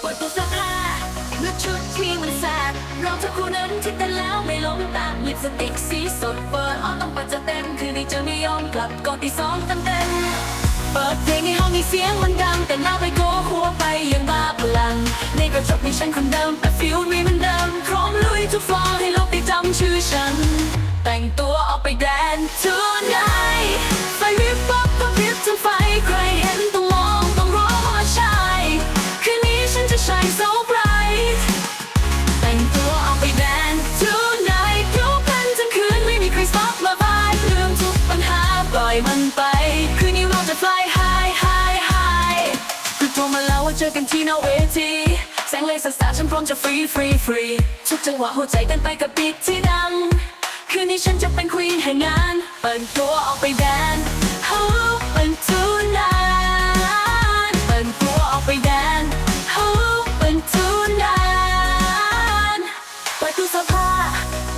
เปิดตัวเสื้อผ้าเลือกชุดที่มันแสบเราทั้งคู่นั้นที่เต้นแล้วไม่หลงตามลิปสติกสีสดเปิดออนต้องปัดจะเต็มคืนนี้จะไม่ยอมกลับก่อนที่สองเต็มเต็มเปิดเพลงในห้องให้เสียงมันดัง แต่หน้าไปโกหัวไปยังบ้าพลัง ในกระจกมีฉันคนเดิมแต่ฟิลมีเหมันเดิมพร้อมลุยทุกฟลอร์ให้โลกได้จำชื่อฉัน แต่งตัวออกไปแดนทุน มันไป คืนนี้เราจะ fly high high high คือโทรมาแล้วว่าเจอกันที่หน้าเวทีแสงเลเซอร์สาฉันพร้อมจะฟรีฟรีฟรีทุกจังหวะหัวใจเต้นไปกับบีทที่ดัง คืนนี้ฉันจะเป็นควีนแห่งงานเปิดตัวออกไปแดน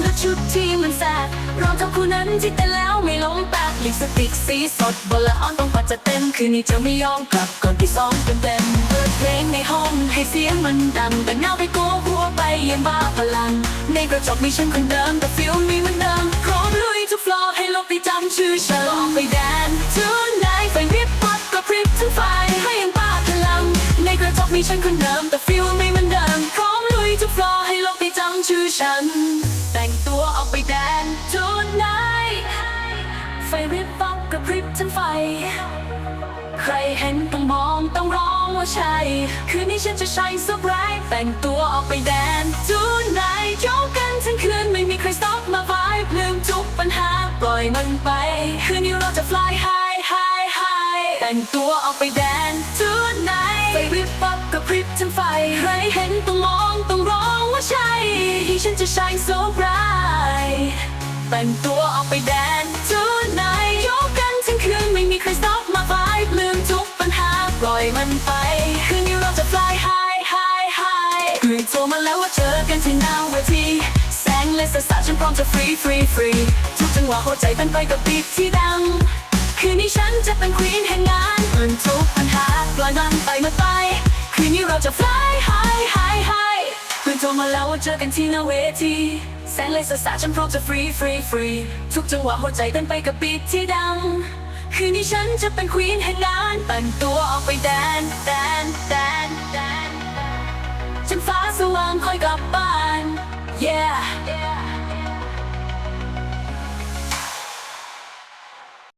และชุดที่มันแสบรองเท้าคู่นั้นที่เต้นแล้วไม่ลงแปกลิปสติกสีสดบนละออนต้องปัดจะเต็มคืนนี้จะไม่ยอมกลับก่อนที่ซ้อมเต็มเต็มเปิดเพลงในห้องให้เสียงมันดังแต่เงาไปโกหัวไปยังบ้าพลัง ในกระจกมีฉันคนเดิมแต่ฟิลมีมัน ชื่อฉัน แต่งตัวออกไปแดน tonight ไฟริบวับกระพริบทั้งไฟ ใครเห็นต้องมองต้องร้องว่าใช่ คืนนี้ฉันจะ shine so bright แต่งตัวออกไปแดน tonight โยกกันทั้งคืนไม่มีใคร stop มา vibe ลืมทุกปัญหาปล่อยมันไป คืนนี้เราจะ fly high high high แต่งตัวออกไปแดน tonight ไฟริบวับกระพริบทั้งไฟ ใครเห็นต้องมองต้องร้อง ใช่ที่ฉันจะ shine so bright แต่งตัวออกไปแดน tonight ยกกันทั้งคืนไม่มีใคร stop มา vibe ลืมทุกปัญหาปล่อยมันไป คืนนี้เราจะ fly high high high กรีดโทรมาแล้วว่าเจอกันที่หน้าเวทีแสงเลเซอร์สาดฉันพร้อมจะฟรีฟรีฟรีทุกจังหวะหัวใจเป็นไปกับบีทที่ดัง คืนนี้ฉันจะเป็นควีนแห่งงานเปิดทุกปัญหาปล่อยมันไปมาไป คืนนี้เราจะ fly high high high โทรมาแล้วว่าเจอกันที่หน้าเวที แสงเลยสาดฉันพร้อมจะฟรีฟรีฟรีทุกจังหวะหัวใจเต้นไปกับบีทที่ดัง คืนนี้ฉันจะเป็นควีนแห่งงานแต่งตัวออกไปแดนแดนแดนแดนฉันฟ้าสว่างคอยกลับบ้าน yeah